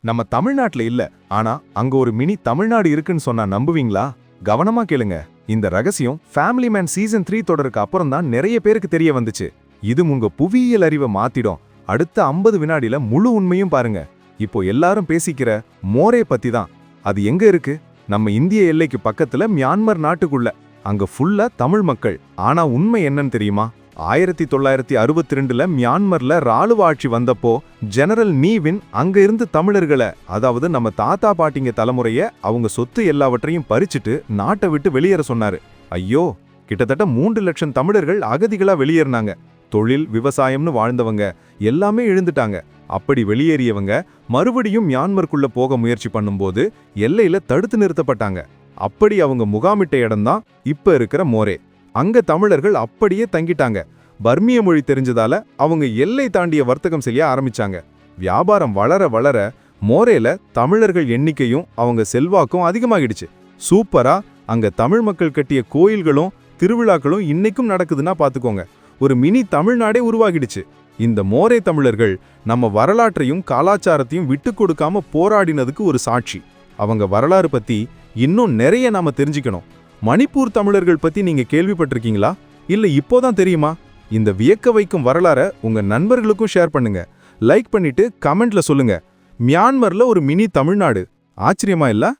நம்ம தமிழ்நாட்டுல இல்ல ஆனா அங்க ஒரு மினி தமிழ்நாடு இருக்குன்னு சொன்னா நம்புவீங்களா? கவனமா கேளுங்க. இந்த ரகசியம் ஃபேமிலி மேன் சீசன் த்ரீ தொடருக்கு அப்புறம் தான் நிறைய பேருக்கு தெரிய வந்துச்சு. இது உங்க புவியியல் அறிவை மாத்திடும். அடுத்த ஐம்பது வினாடியில முழு உண்மையும் பாருங்க. இப்போ எல்லாரும் பேசிக்கிற மோரே பத்தி தான். அது எங்க இருக்கு? நம்ம இந்திய எல்லைக்கு பக்கத்துல மியான்மர் நாட்டுக்குள்ள. அங்க ஃபுல்லா தமிழ் மக்கள். ஆனா உண்மை என்னன்னு தெரியுமா? ஆயிரத்தி தொள்ளாயிரத்தி அறுபத்தி ரெண்டுல மியான்மர்ல ராணுவ ஆட்சி வந்தப்போ ஜெனரல் நீவின் அங்க இருந்து தமிழர்களை அதாவது நம்ம தாத்தா பாட்டிங்க தலைமுறைய அவங்க சொத்து எல்லாவற்றையும் பறிச்சுட்டு நாட்டை விட்டு வெளியேற சொன்னாரு. ஐயோ கிட்டத்தட்ட மூன்று லட்சம் தமிழர்கள் அகதிகளா வெளியேறினாங்க. தொழில் விவசாயம்னு வாழ்ந்தவங்க எல்லாமே எழுந்துட்டாங்க. அப்படி வெளியேறியவங்க மறுபடியும் மியான்மருக்குள்ள போக முயற்சி பண்ணும்போது எல்லையில தடுத்து நிறுத்தப்பட்டாங்க. அப்படி அவங்க முகாமிட்ட இடம்தான் இப்ப இருக்கிற மோரே. அங்க தமிழர்கள் அப்படியே தங்கிட்டாங்க. பர்மிய மொழி தெரிஞ்சதால அவங்க எல்லை தாண்டிய வர்த்தகம் செய்ய ஆரம்பிச்சாங்க. வியாபாரம் வளர வளர மோரேல தமிழர்கள் எண்ணிக்கையும் அவங்க செல்வாக்கும் அதிகமாகிடுச்சு. சூப்பரா அங்க தமிழ் மக்கள் கட்டிய கோயில்களும் திருவிழாக்களும் இன்னைக்கும் நடக்குதுன்னா பாத்துக்கோங்க. ஒரு மினி தமிழ்நாடே உருவாகிடுச்சு. இந்த மோரே தமிழர்கள் நம்ம வரலாற்றையும் கலாச்சாரத்தையும் விட்டு கொடுக்காம போராடினதுக்கு ஒரு சாட்சி. அவங்க வரலாறு பத்தி இன்னும் நிறைய நாம தெரிஞ்சுக்கணும். மணிப்பூர் தமிழர்கள் பத்தி நீங்க கேள்விப்பட்டிருக்கீங்களா? இல்ல இப்போதான் தெரியுமா? இந்த வியக்க வைக்கும் வரலாற உங்க நண்பர்களுக்கும் ஷேர் பண்ணுங்க. லைக் பண்ணிட்டு கமெண்ட்ல சொல்லுங்க. மியான்மர்ல ஒரு மினி தமிழ்நாடு. ஆச்சரியமா இல்ல?